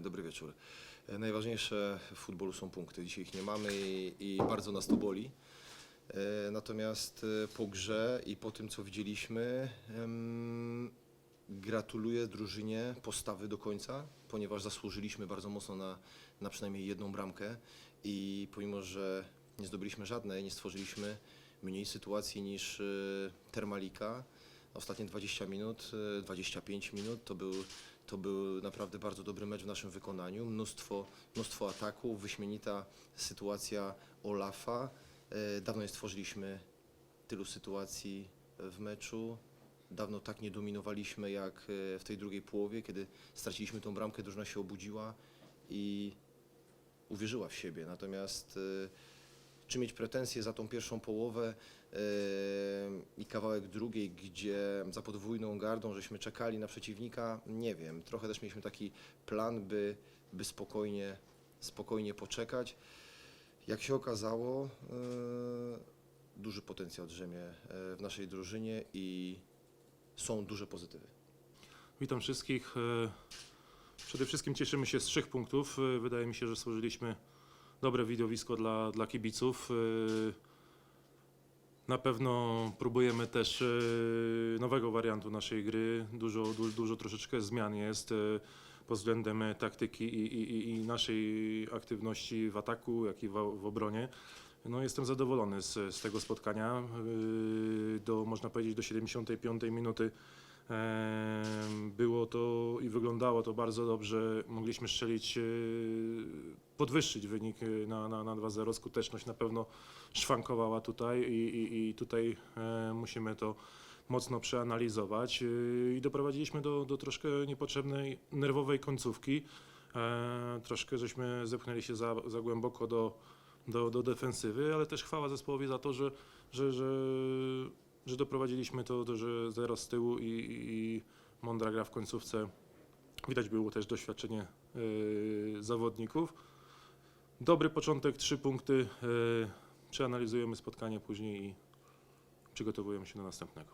dobry wieczór. E, Najważniejsze w futbolu są punkty. Dzisiaj ich nie mamy i, i bardzo nas to boli. E, Natomiast e, po grze i po tym, co widzieliśmy, em, gratuluję drużynie postawy do końca, ponieważ zasłużyliśmy bardzo mocno na, na przynajmniej jedną bramkę i pomimo, że nie zdobyliśmy żadnej, nie stworzyliśmy mniej sytuacji niż e, Termalika, ostatnie 20 minut, e, 25 minut to był, to był naprawdę bardzo dobry mecz w naszym wykonaniu. Mnóstwo, mnóstwo ataków, wyśmienita sytuacja Olafa. E, Dawno nie stworzyliśmy tylu sytuacji w meczu. Dawno tak nie dominowaliśmy jak e, w tej drugiej połowie, kiedy straciliśmy tą bramkę, drużyna się obudziła i uwierzyła w siebie. Natomiast e, czy mieć pretensje za tą pierwszą połowę i kawałek drugiej, gdzie za podwójną gardą żeśmy czekali na przeciwnika, nie wiem. Trochę też mieliśmy taki plan, by, by spokojnie, spokojnie poczekać. Jak się okazało, e, duży potencjał drzemie e, w naszej drużynie i są duże pozytywy. Witam wszystkich. E, Przede wszystkim cieszymy się z trzech punktów. Wydaje mi się, że stworzyliśmy dobre widowisko dla, dla kibiców. Na pewno próbujemy też e, nowego wariantu naszej gry. Dużo, dużo, dużo troszeczkę zmian jest e, pod względem e, taktyki i, i, i- naszej aktywności w ataku, jak i w, w obronie. No, jestem zadowolony z, z tego spotkania. Do, można powiedzieć, do 75 minuty Było to i wyglądało to bardzo dobrze. Mogliśmy strzelić, podwyższyć wynik e, na, na, na 2-0. Skuteczność na pewno szwankowała tutaj i, i, i tutaj e, musimy to mocno przeanalizować. E, I doprowadziliśmy do, do troszkę niepotrzebnej nerwowej końcówki. E, Troszkę żeśmy zepchnęli się za, za głęboko do, do, do defensywy, ale też chwała zespołowi za to, że, że, że, że doprowadziliśmy to, do, że zero z tyłu i, i mądra gra w końcówce. Widać było też doświadczenie y, zawodników. Dobry początek, trzy punkty. y, przeanalizujemy spotkanie później i przygotowujemy się do następnego.